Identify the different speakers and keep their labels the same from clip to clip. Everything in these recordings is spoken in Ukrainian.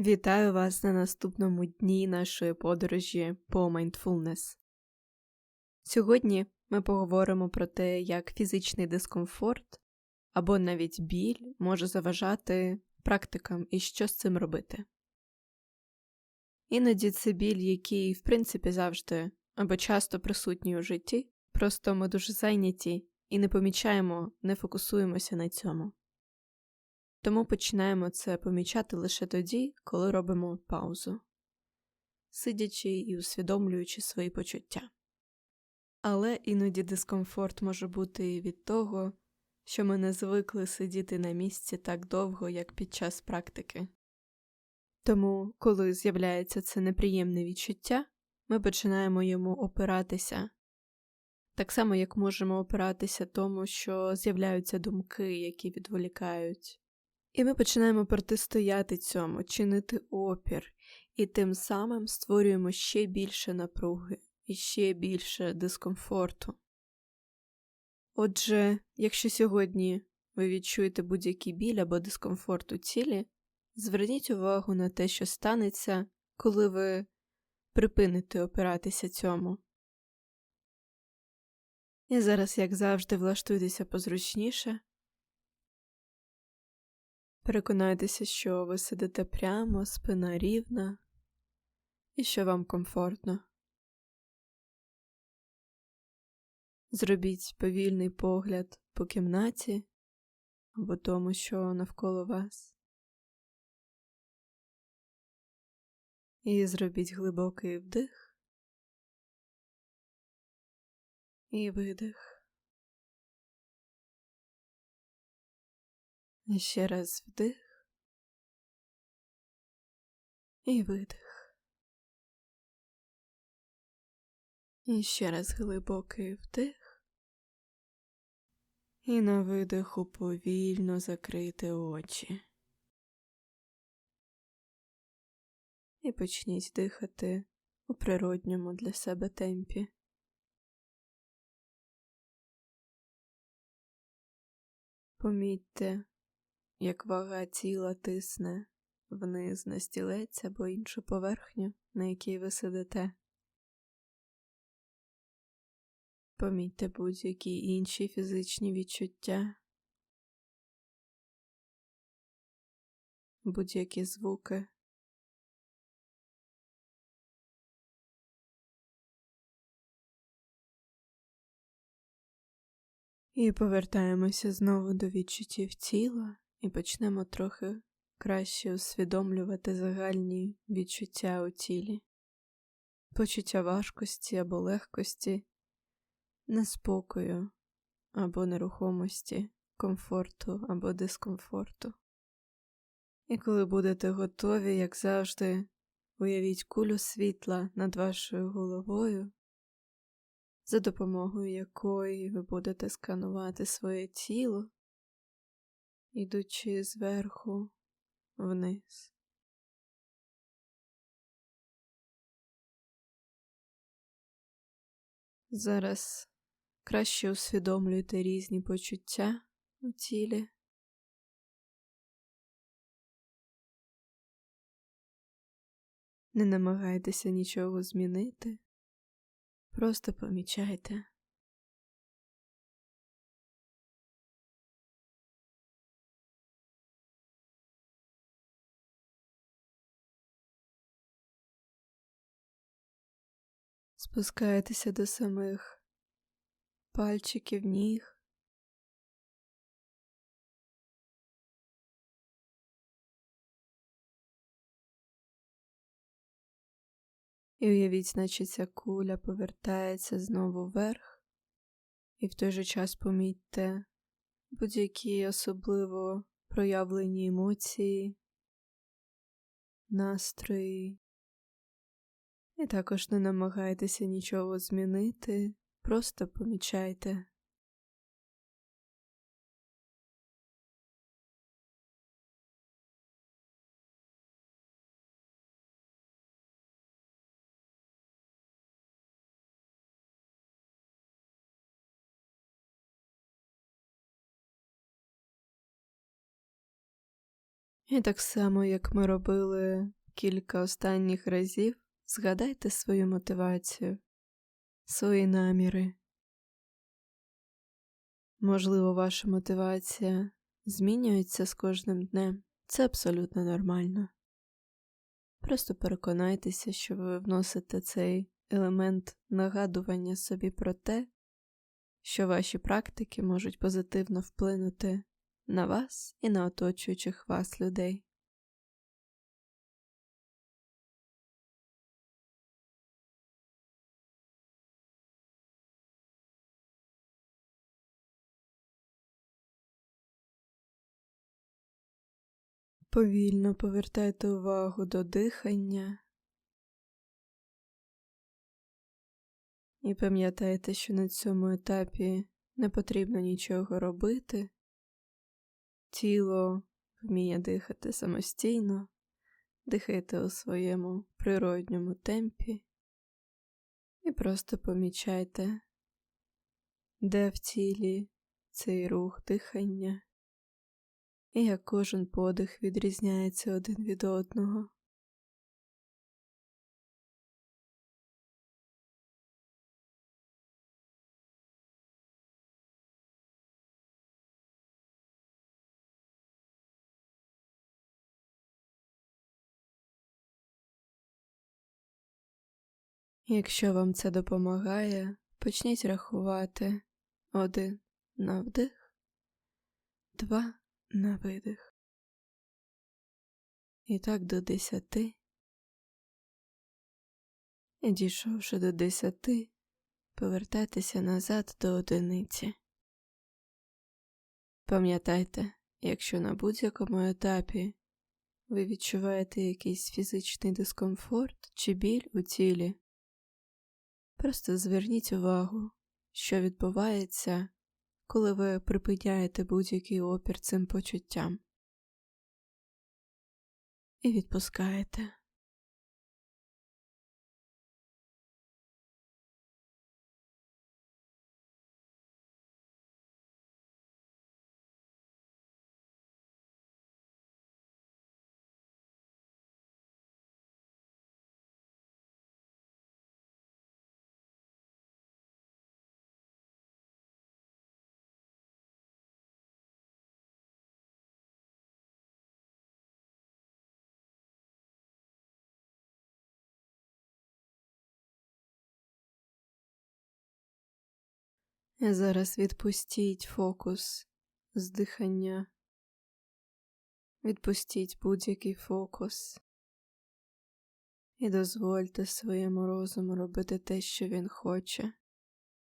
Speaker 1: Вітаю вас на наступному дні нашої подорожі по Mindfulness. Сьогодні ми поговоримо про те, як фізичний дискомфорт або навіть біль може заважати практикам і що з цим робити. Іноді це біль, який, в принципі, завжди або часто присутній у житті, просто ми дуже зайняті і не помічаємо, не фокусуємося на цьому. Тому починаємо це помічати лише тоді, коли робимо паузу, сидячи і усвідомлюючи свої почуття. Але іноді дискомфорт може бути і від того, що ми не звикли сидіти на місці так довго, як під час практики. Тому, коли з'являється це неприємне відчуття, ми починаємо йому опиратися, так само як можемо опиратися тому, що з'являються думки, які відволікають. І ми починаємо протистояти цьому, чинити опір, і тим самим створюємо ще більше напруги і ще більше дискомфорту. Отже, якщо сьогодні ви відчуєте будь-який біль або дискомфорт у тілі, зверніть увагу на те, що станеться, коли ви припините опиратися цьому. І зараз, як завжди, влаштуйтеся позручніше. Переконайтеся, що ви сидите прямо, спина рівна і що вам комфортно. Зробіть повільний погляд по кімнаті або тому, що навколо вас. І зробіть глибокий вдих і видих. Ще раз вдих і видих. І ще раз глибокий вдих. І на видиху повільно закрити очі. І почніть дихати у природньому для себе темпі. Помітьте, як вага тіла тисне вниз на стілець або іншу поверхню, на якій ви сидите. Помітьте будь-які інші фізичні відчуття, будь-які звуки. І повертаємося знову до відчуттів тіла і почнемо трохи краще усвідомлювати загальні відчуття у тілі, почуття важкості або легкості, неспокою або нерухомості, комфорту або дискомфорту. І коли будете готові, як завжди, уявіть кулю світла над вашою головою, за допомогою якої ви будете сканувати своє тіло ідучи зверху вниз. Зараз краще усвідомлюйте різні почуття у тілі. Не намагайтеся нічого змінити, просто помічайте. Спускаєтеся до самих пальчиків ніг. І уявіть, наче ця куля повертається знову вверх, і в той же час помітьте будь-які особливо проявлені емоції, настрої, і також не намагайтеся нічого змінити, просто помічайте. І так само, як ми робили кілька останніх разів, згадайте свою мотивацію, свої наміри. Можливо, ваша мотивація змінюється з кожним днем. Це абсолютно нормально. Просто переконайтеся, що ви вносите цей елемент нагадування собі про те, що ваші практики можуть позитивно вплинути на вас і на оточуючих вас людей. Повільно повертайте увагу до дихання. І пам'ятайте, що на цьому етапі не потрібно нічого робити. Тіло вміє дихати самостійно, дихайте у своєму природньому темпі. І просто помічайте, де в тілі цей рух дихання і як кожен подих відрізняється один від одного. Якщо вам це допомагає, почніть рахувати один на вдих, два на видих. І так до десяти. Дійшовши до десяти, повертайтеся назад до одиниці. Пам'ятайте, якщо на будь-якому етапі ви відчуваєте якийсь фізичний дискомфорт чи біль у тілі, просто зверніть увагу, що відбувається коли ви припиняєте будь-який опір цим почуттям і відпускаєте. Зараз відпустіть фокус з дихання, відпустіть будь-який фокус і дозвольте своєму розуму робити те, що він хоче.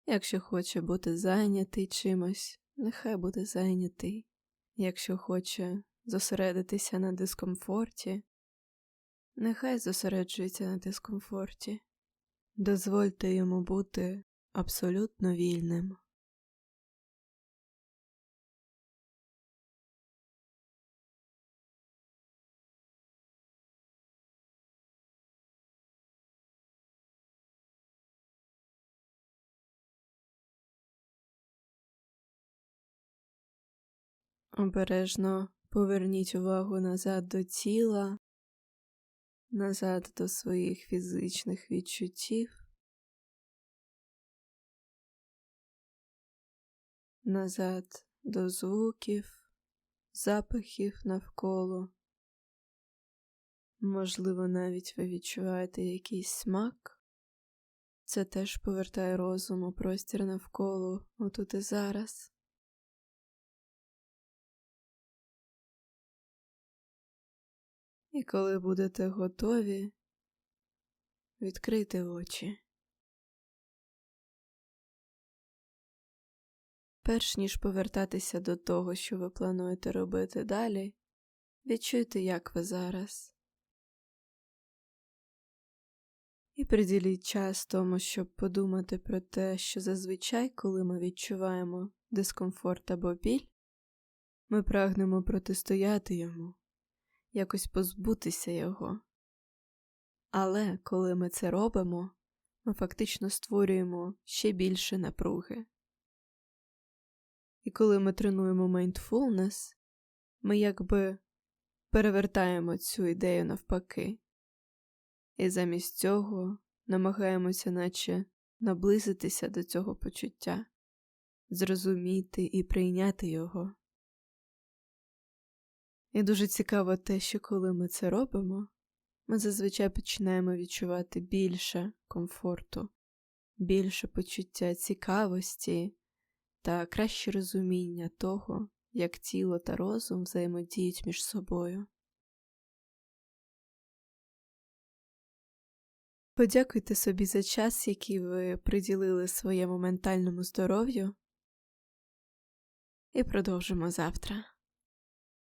Speaker 1: Якщо хоче бути зайнятий чимось, нехай буде зайнятий. Якщо хоче зосередитися на дискомфорті, нехай зосереджується на дискомфорті. Дозвольте йому бути абсолютно вільним. Обережно поверніть увагу назад до тіла, назад до своїх фізичних відчуттів, назад до звуків, запахів навколо. Можливо, навіть ви відчуваєте якийсь смак. Це теж повертає розум у простір навколо отут і зараз. І коли будете готові, відкрийте очі. Перш ніж повертатися до того, що ви плануєте робити далі, відчуйте, як ви зараз. І приділіть час тому, щоб подумати про те, що зазвичай, коли ми відчуваємо дискомфорт або біль, ми прагнемо протистояти йому якось позбутися його. Але коли ми це робимо, ми фактично створюємо ще більше напруги. І коли ми тренуємо mindfulness, ми якби перевертаємо цю ідею навпаки. І замість цього намагаємося, наче наблизитися до цього почуття, зрозуміти і прийняти його. І дуже цікаво те, що коли ми це робимо, ми зазвичай починаємо відчувати більше комфорту, більше почуття цікавості та краще розуміння того, як тіло та розум взаємодіють між собою. Подякуйте собі за час, який ви приділили своєму ментальному здоров'ю, і продовжимо завтра.